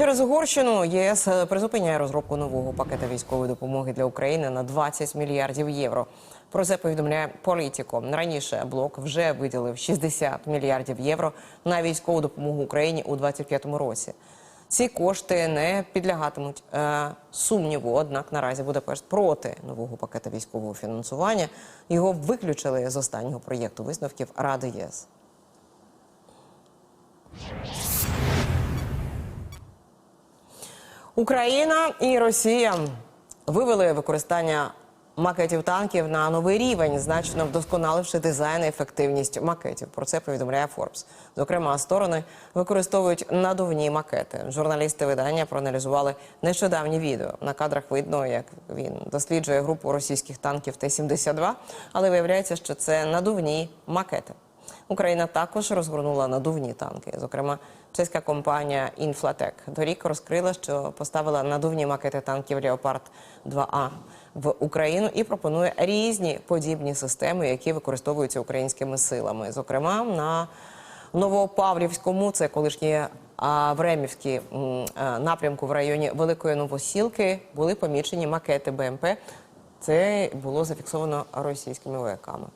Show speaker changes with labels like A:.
A: Через Угорщину ЄС призупиняє розробку нового пакета військової допомоги для України на 20 мільярдів євро. Про це повідомляє Політіко. Раніше блок вже виділив 60 мільярдів євро на військову допомогу Україні у 2025 році. Ці кошти не підлягатимуть е, сумніву. Однак наразі Будапешт проти нового пакета військового фінансування. Його виключили з останнього проєкту висновків Ради ЄС. Україна і Росія вивели використання макетів танків на новий рівень, значно вдосконаливши дизайн і ефективність макетів. Про це повідомляє Форбс. Зокрема, сторони використовують надувні макети. Журналісти видання проаналізували нещодавні відео. На кадрах видно, як він досліджує групу російських танків Т-72, але виявляється, що це надувні макети. Україна також розгорнула надувні танки. Зокрема, чеська компанія Інфлатек торік розкрила, що поставила надувні макети танків Леопард 2А в Україну і пропонує різні подібні системи, які використовуються українськими силами. Зокрема, на Новопавлівському, це колишнє е, напрямку в районі Великої Новосілки були помічені макети БМП. Це було зафіксовано російськими вояками.